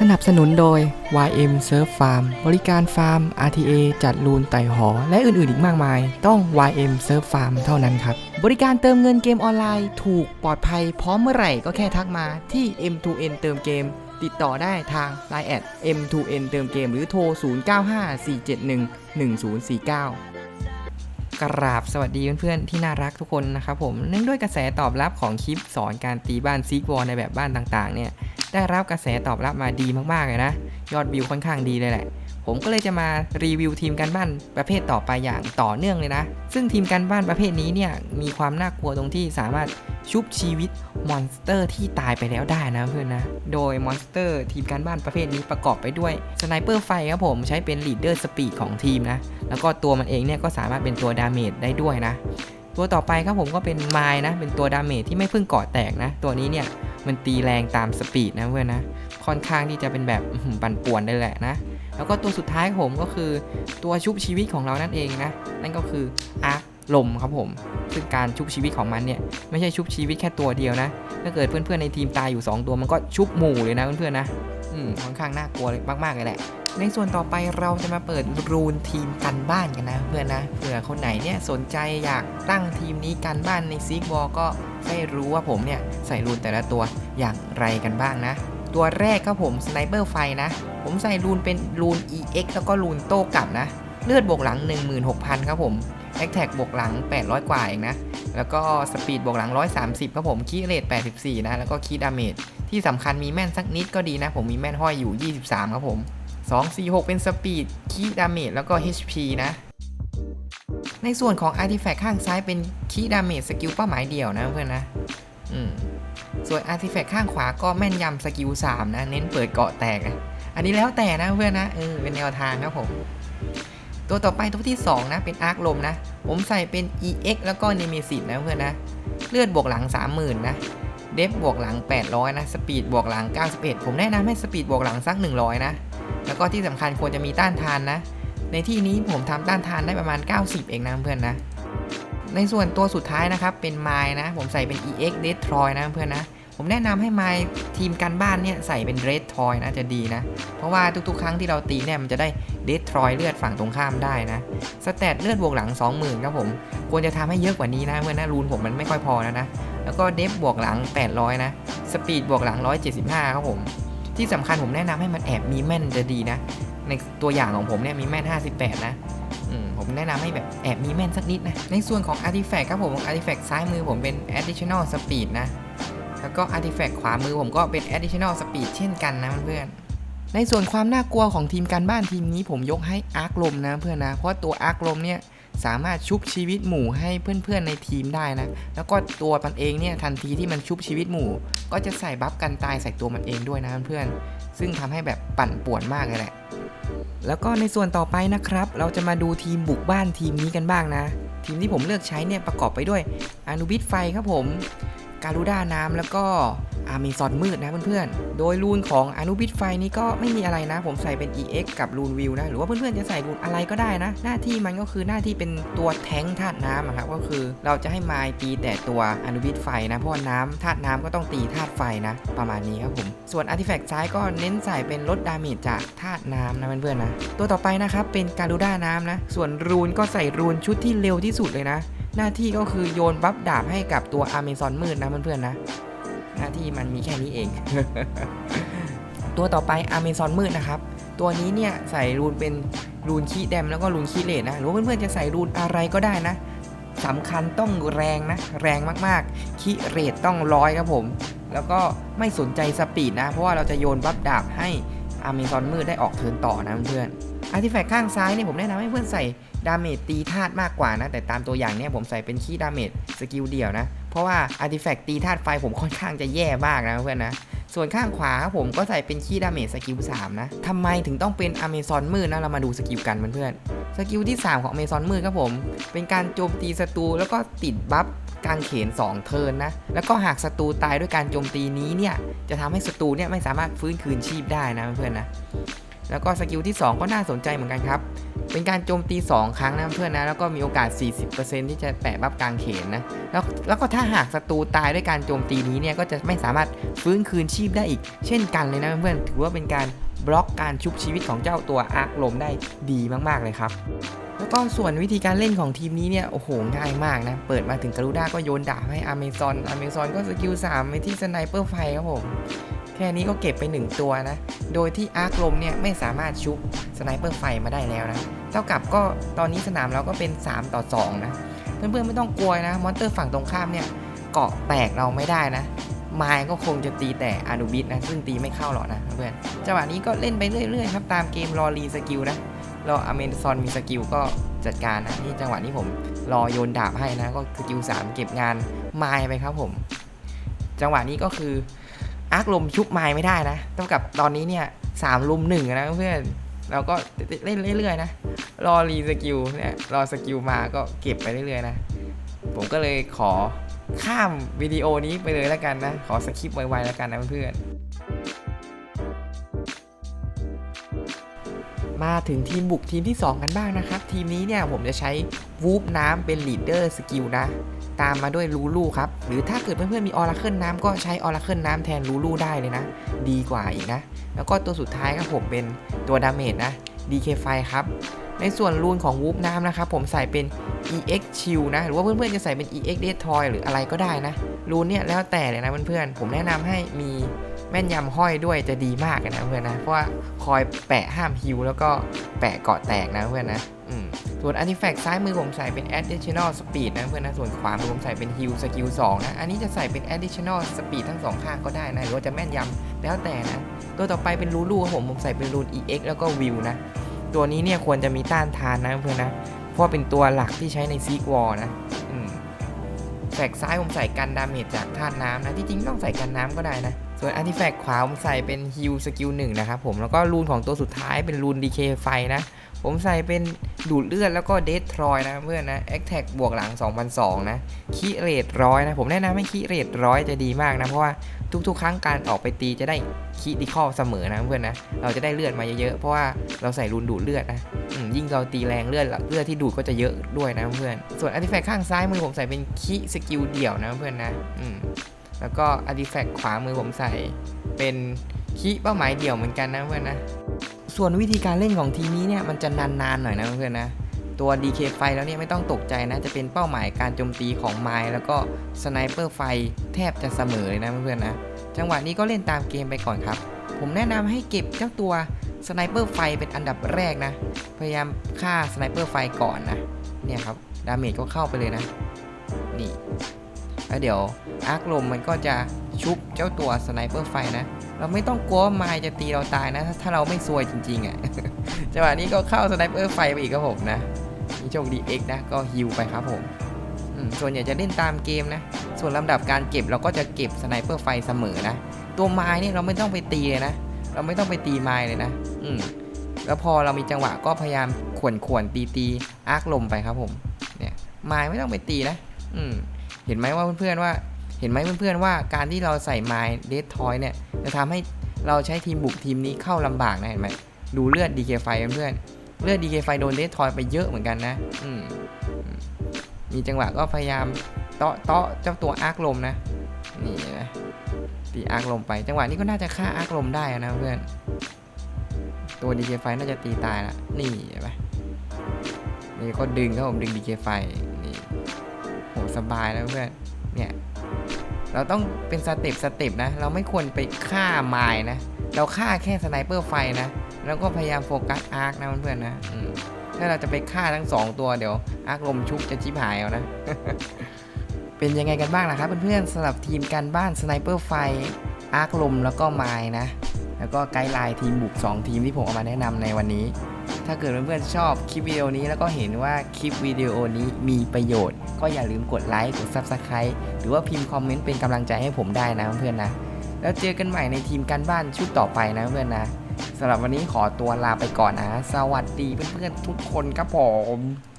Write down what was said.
สนับสนุนโดย YM Surf Farm บริการฟาร์ม RTA จัดลูนไต่หอ และอื่นๆ อีกมากมาย ต้อง YM Surf Farm เท่านั้นครับ บริการเติมเงินเกมออนไลน์ ถูกปลอดภัยพร้อมเมื่อไหร่ก็แค่ทักมาที่ M2N เติมเกม ติดต่อได้ทาง Line แอด M2N เติมเกมหรือโทร 0954711049กราบสวัสดีเพื่อนๆที่น่ารักทุกคนนะครับผมเนื่องด้วยกระแสตอบรับของคลิปสอนการตีบ้านซีกวอลในแบบบ้านต่างๆเนี่ย ได้รับกระแสตอบรับมาดีมากๆเลยนะ ยอดวิวค่อนข้างดีเลยแหละ ผมก็เลยจะมารีวิวทีมการบ้านประเภทต่อไปอย่างต่อเนื่องเลยนะ ซึ่งทีมการบ้านประเภทนี้เนี่ยมีความน่ากลัวตรงที่สามารถชุบชีวิตมอนสเตอร์ที่ตายไปแล้วได้นะเพื่อนนะ โดยมอนสเตอร์ทีมการบ้านประเภทนี้ประกอบไปด้วยสไนเปอร์ไฟครับผมใช้เป็นลีดเดอร์สปีดของทีมนะ แล้วก็ตัวมันเองเนี่ยก็สามารถเป็นตัวดาเมจได้ด้วยนะ ตัวต่อไปครับผมก็เป็นไมล์นะ เป็นตัวดาเมจที่ไม่เพิ่งกาะแตกนะ ตัวนี้เนี่ย มันตีแรงตามสปีดนะเพื่อนนะ ค่อนข้างที่จะเป็นแบบปั่นป่วนได้แหละนะ แล้วก็ตัวสุดท้ายผมก็คือตัวชุบชีวิตของเรานั่นเองนะ นั่นก็คืออาร์ลมครับผม ซึ่งการชุบชีวิตของมันเนี่ย ไม่ใช่ชุบชีวิตแค่ตัวเดียวนะ ถ้าเกิดเพื่อนๆในทีมตายอยู่ 2 ตัวมันก็ชุบหมู่เลยนะเพื่อนๆนะ อืมค่อนข้างน่ากลัวเลยมากๆเลยแหละ ในส่วนต่อไปเราจะมาเปิดรูนทีมกันบ้านกันนะเพื่อนนะเผื่อคนไหนเนี่ยสนใจอยากตั้งทีมนี้กันบ้านในซีกวอลก็ได้รู้ว่าผมเนี่ยใส่รูนแต่ละตัวอย่างไรกันบ้างนะ ตัวแรกครับผมสไนเปอร์ไฟนะ ผมใส่รูนเป็นรูน EX แล้วก็รูนโต้กลับนะ เลือดบวกหลัง 16,000 ครับผมแอคแท็กบวกหลัง 800 กว่าเองนะ แล้วก็สปีดบวกหลัง 130 ครับผม คีเรท84 นะ แล้วก็คีดาเมจที่สำคัญมีแม่นสักนิดก็ดีนะ ผมมีแม่นห้อยอยู่ 23 ครับผม 246 เป็นสปีดคีดาเมจแล้วก็ HP นะ ในส่วนของ Artifact ข้างซ้ายเป็นคีดาเมจสกิลเป้าหมายเดี่ยวนะเพื่อนนะอืมส่วน Artifact ข้างขวาก็แม่นยำสกิล3นะ เน้นเปิดเกาะแตกนะอันนี้แล้วแต่นะเพื่อนนะเออเป็นแนวทางครับผมตัวต่อไปตัวที่ 2 นะ เป็นอาร์คลมนะ ผมใส่เป็น EX แล้วก็ Nemesis นะเพื่อนนะ เลือดบวกหลัง 30,000 นะ เดฟบวกหลัง 800 นะ สปีดบวกหลัง 91 ผมแนะนำให้สปีดบวกหลังสัก 100 นะ แล้วก็ที่สำคัญควรจะมีต้านทานนะ ในที่นี้ผมทำต้านทานได้ประมาณ 90 เองนะเพื่อนนะ ในส่วนตัวสุดท้ายนะครับเป็นไมล์นะ ผมใส่เป็น EX Destroy นะเพื่อนนะ ผมแนะนำให้ไมล์ทีมกันบ้านเนี่ยใส่เป็น Red Toy นะจะดีนะ เพราะว่าทุกๆ ครั้งที่เราตีเนี่ยมันจะได้ Destroy เลือดฝั่งตรงข้ามได้นะ สแตทเลือดบวกหลัง 20,000ครับผม ควรจะทำให้เยอะกว่านี้นะเพื่อนนะรูนผมมันไม่ค่อยพอแล้วนะ แล้วก็เดฟบวกหลัง 800 นะ สปีดบวกหลัง 175 ครับผม ที่สำคัญผมแนะนำให้มันแอบมีแม่นจะดีนะ ในตัวอย่างของผมเนี่ยมีแม่น 58 นะผมแนะนำให้แบบแอบมีแม่นสักนิดนะ ในส่วนของ Artifact ครับผม Artifact ซ้ายมือผมเป็น Additional Speed นะ แล้วก็ Artifact ขวามือผมก็เป็น Additional Speed เช่นกันนะเพื่อนในส่วนความน่ากลัวของทีมการบ้านทีมนี้ผมยกให้อาร์คลมนะเพื่อนนะ เพราะตัวอาร์คลมเนี่ย สามารถชุบชีวิตหมู่ให้เพื่อนๆในทีมได้นะ แล้วก็ตัวมันเองเนี่ยทันทีที่มันชุบชีวิตหมู่ ก็จะใส่บัฟกันตายใส่ตัวมันเองด้วยนะเพื่อนๆซึ่งทำให้แบบปั่นป่วนมากเลยแหละ แล้วก็ในส่วนต่อไปนะครับ เราจะมาดูทีมบุกบ้านทีมนี้กันบ้างนะ ทีมที่ผมเลือกใช้เนี่ยประกอบไปด้วยอนุบิตไฟครับผม การูด้าน้ำแล้วก็ อามีซอนมืดนะเพื่อนๆ โดยรูนของอนุบิตไฟนี้ก็ไม่มีอะไรนะ ผมใส่เป็น EX กับรูนวิวนะ หรือว่าเพื่อนๆ จะใส่รูนอะไรก็ได้นะ หน้าที่มันก็คือหน้าที่เป็นตัวแท้งธาตุน้ำอะครับ ก็คือเราจะให้ไมล์ตีแต่ตัวอนุบิตไฟนะ เพราะว่าน้ำธาตุน้ำก็ต้องตีธาตุไฟนะ ประมาณนี้ครับผม ส่วนอาร์ติแฟกต์ซ้ายก็เน้นใส่เป็นลดดาเมจจากธาตุน้ำนะเพื่อนๆนะ ตัวต่อไปนะครับเป็นการูด้าน้ำนะ ส่วนรูนก็ใส่รูนชุดที่เร็วที่สุดเลยนะ หน้าที่ก็คือโยนบัฟดาบให้กับตัวอเมซอนมืดนะเพื่อนๆนะ หน้าที่มันมีแค่นี้เอง ตัวต่อไปอเมซอนมืดนะครับ ตัวนี้เนี่ยใส่รูนเป็นรูนคีแดมแล้วก็รูนคีเลตนะหรือว่าเพื่อนๆจะใส่รูนอะไรก็ได้นะสำคัญต้องแรงนะ แรงมากๆคีเรตต้องร้อยครับผม แล้วก็ไม่สนใจสปีดนะ เพราะว่าเราจะโยนบัฟดาบให้อเมซอนมืดได้ออกเทิร์นต่อนะเพื่อนๆอาร์ติแฟกต์ข้างซ้ายเนี่ยผมแนะนำให้เพื่อนใส่ดาเมจตีธาตุมากกว่านะ แต่ตามตัวอย่างเนี่ยผมใส่เป็นคีดาเมจสกิลเดียวนะ เพราะว่าอาร์ติแฟกต์ตีธาตุไฟผมค่อนข้างจะแย่มากนะเพื่อนนะส่วนข้างขวาผมก็ใส่เป็นคีดาเมจสกิล3นะทำไมถึงต้องเป็นอเมซอนมืดนะเรามาดูสกิลกันเพื่อนๆสกิลที่ 3 ของอเมซอนมืดครับผม เป็นการโจมตีศัตรูแล้วก็ติดบัฟกางเขน 2 เทิร์นนะ แล้วก็หากศัตรูตายด้วยการโจมตีนี้เนี่ย จะทำให้ศัตรูเนี่ยไม่สามารถฟื้นคืนชีพได้นะเพื่อนๆนะ แล้วก็สกิลที่ 2 ก็น่าสนใจเหมือนกันครับ เป็นการโจมตี 2 ครั้งนะเพื่อนนะ แล้วก็มีโอกาส 40%ที่จะแปะบัฟกลางเขนนะ แล้วแล้วก็ถ้าหากศัตรูตายด้วยการโจมตีนี้เนี่ย ก็จะไม่สามารถฟื้นคืนชีพได้อีก เช่นกันเลยนะเพื่อนถือว่าเป็นการบล็อกการชุบชีวิตของเจ้าตัวอาร์คลมได้ดีมาก ๆ เลยครับ แล้วก็ส่วนวิธีการเล่นของทีมนี้เนี่ย โอ้โห ง่ายมากนะ เปิดมาถึงการูด้าก็โยนดาบให้อเมซอนอเมซอนก็สกิล3ไปที่สไนเปอร์ไฟครับผม แค่นี้ก็เก็บไป 1 ตัวนะ โดยที่อาร์คลมเนี่ยไม่สามารถชุบสไนเปอร์ไฟมาได้แล้วนะ เท่ากับก็ตอนนี้สนามเราก็เป็น 3 ต่อ 2 นะ เพื่อนๆไม่ต้องกลัวนะ มอนเตอร์ฝั่งตรงข้ามเนี่ยเกาะแตกเราไม่ได้นะไม้ก็คงจะตีแต่อนุบิสนะ ซึ่งตีไม่เข้าหรอกนะเพื่อน จังหวะนี้ก็เล่นไปเรื่อยๆครับตามเกมรอรีสกิลนะ รออเมซอนมีสกิลก็จัดการนะนี่จังหวะนี้ผมรอโยนดาบให้นะ ก็สกิล3เก็บงานไม้ไปครับผม จังหวะนี้ก็คือ อาร์คลมชุบไม้ไม่ได้นะเท่ากับตอนนี้เนี่ยสามลุมหนึ่งนะเพื่อนเราก็เล่นเรื่อยๆนะ รอรีสกิลเนี่ยรอสกิลมาก็เก็บไปเรื่อยๆนะ ผมก็เลยขอข้ามวิดีโอนี้ไปเลยแล้วกันนะ ขอสคิปไวๆแล้วกันนะเพื่อน มาถึงทีมบุกทีมที่ 2 กันบ้างนะครับ ทีมนี้เนี่ยผมจะใช้วูฟน้ำเป็นลีดเดอร์สกิลนะ ตามมาด้วยลูลูครับ หรือถ้าเกิดเพื่อนๆมีออราเคิลน้ำก็ใช้ออราเคิลน้ำแทนลูลูได้เลยนะ ดีกว่าอีกนะ แล้วก็ตัวสุดท้ายครับผมเป็นตัวดาเมจนะ DK5 ครับ ในส่วนรูนของวูฟน้ำนะครับผมใส่เป็น EX Chill นะ หรือว่าเพื่อนๆจะใส่เป็น EX Destroy หรืออะไรก็ได้นะรูนเนี่ยแล้วแต่เลยนะเพื่อนๆผมแนะนำให้มี แม่นยำห้อยด้วยจะดีมากนะเพื่อนนะเพราะว่าคอยแปะห้ามฮิวแล้วก็แปะเกาะแตกนะเพื่อนนะอืมส่วน Artifact ซ้ายมือผมใส่เป็น Additional Speed นะเพื่อนนะส่วนขวามือผมใส่เป็น Heal Skill 2นะอันนี้จะใส่เป็น Additional Speed ทั้งสองข้างก็ได้นะหรือว่าจะแม่นยำแล้วแต่นะตัวต่อไปเป็นลูลูครับผมผมใส่เป็นรูน EX แล้วก็ View นะตัวนี้เนี่ยควรจะมีต้านทานนะเพื่อนนะเพราะเป็นตัวหลักที่ใช้ในซีกวอลนะอืมแฟกซ้ายผมใส่กันดาเมจจากธาตุน้ำนะที่จริงต้องใส่กันน้ำก็ได้นะ ส่วนอาร์ติแฟกขวาผมใส่เป็นฮิลสกิลหนึ่งนะครับผมแล้วก็รูนของตัวสุดท้ายเป็นรูนดีเคไฟนะ ผมใส่เป็นดูดเลือดแล้วก็เด t ทรอยนะเพื่อนนะแอคแท็กบวกหลัง 2002 นะคีเรทร้อยนะผมแนะนำให้คีเรทร้อยจะดีมากนะ เพราะว่าทุกๆ ครั้งการออกไปตีจะได้คีดิคอเสมอนะเพื่อนนะเราจะได้เลือดมาเยอะๆเพราะว่าเราใส่รูนดูดเลือดนะยิ่งเราตีแรงเลือดเลือดที่ดูดก็จะเยอะด้วยนะเพื่อนส่วนอาร์ติแฟกข้างซ้ายมือผมใส่เป็นคีสกิลเดี่ยวนะเพื่อนนะอืม แล้วก็อาร์ติแฟกขวามือผมใส่ เป็นคีเป้าหมายเดี่ยวเหมือนกันนะเพื่อนนะ ส่วนวิธีการเล่นของทีมนี้เนี่ยมันจะนานๆหน่อยนะเพื่อนนะ ตัว DK ไฟแล้วเนี่ยไม่ต้องตกใจนะ จะเป็นเป้าหมายการโจมตีของไมล์แล้วก็สไนเปอร์ไฟแทบจะเสมอเลยนะเพื่อนๆนะ จังหวะนี้ก็เล่นตามเกมไปก่อนครับ ผมแนะนำให้เก็บเจ้าตัวสไนเปอร์ไฟเป็นอันดับแรกนะ พยายามฆ่าสไนเปอร์ไฟก่อนนะ เนี่ยครับ ดาเมจก็เข้าไปเลยนะ แล้วเดี๋ยวอาร์คลมมันก็จะชุบเจ้าตัวสไนเปอร์ไฟนะ เราไม่ต้องกลัวว่าไมล์จะตีเราตายนะ ถ้าเราไม่ซวยจริงๆอะ่ะจังหวะนี้ก็เข้าสไนเปอร์ไฟไปอีกครับผมนะนี่โชคดีเอ็กนะก็ฮิวไปครับผมส่วนใหญ่จะเล่นตามเกมนะ ส่วนลำดับการเก็บเราก็จะเก็บสไนเปอร์ไฟเสมอนะ ตัวไม้เนี่เราไม่ต้องไปตีเลยนะ เราไม่ต้องไปตีไม้เลยนะ อืมแล้วพอเรามีจังหวะก็พยายามขวนขวนตีตีอาร์คลมไปครับผม เนี่ยไม้ไม่ต้องไปตีนะ อืม เห็นไหมว่าเพื่อนๆว่า เห็นไหมเพื่อนๆว่าการที่เราใส่ไม้เดททอยเนี่ยจะทำให้เราใช้ทีมบุกทีมนี้เข้าลำบากนะเห็นไหมดูเลือด DK ไฟเพื่อนๆเลือด DK ไฟโดนเดททอยไปเยอะเหมือนกันนะอืมมีจังหวะก็พยายามเตาะเตาะเจ้าตัวอาร์คลมนะนี่นะตีอาร์คลมไป จังหวะนี้ก็น่าจะฆ่าอาร์คลมได้นะเพื่อนตัว DK ไฟน่าจะตีตายละนี่เห็นไหมนี่ก็ดึงครับผมดึง DK ไฟน สบายแล้วเพื่อนเนี่ยเราต้องเป็นสเต็ปสเต็ปนะ เราไม่ควรไปฆ่าไม้นะ เราฆ่าแค่สไนเปอร์ไฟนะ แล้วก็พยายามโฟกัสอาร์คนะเพื่อนๆนะอืมถ้าเราจะไปฆ่าทั้งสองตัวเดี๋ยวอาร์คลมชุบจะชิบหายเอานะ เป็นยังไงกันบ้างนะครับเพื่อนๆสำหรับทีมการบ้านสไนเปอร์ไฟอาร์คลมแล้วก็ไม้นะ แล้วก็ไกด์ไลน์ทีมบุก 2 ทีมที่ผมเอามาแนะนำในวันนี้ ถ้าเกิดเพื่อนๆชอบคลิปวิดีโอนี้แล้วก็เห็นว่าคลิปวิดีโอนี้มีประโยชน์ ก็อย่าลืมกดไลค์กด Subscribe หรือว่าพิมพ์คอมเมนต์เป็นกำลังใจให้ผมได้นะเพื่อนๆนะ แล้วเจอกันใหม่ในทีมการบ้านชุดต่อไปนะเพื่อนนะสำหรับวันนี้ขอตัวลาไปก่อนนะ สวัสดีเพื่อนๆทุกคนครับผม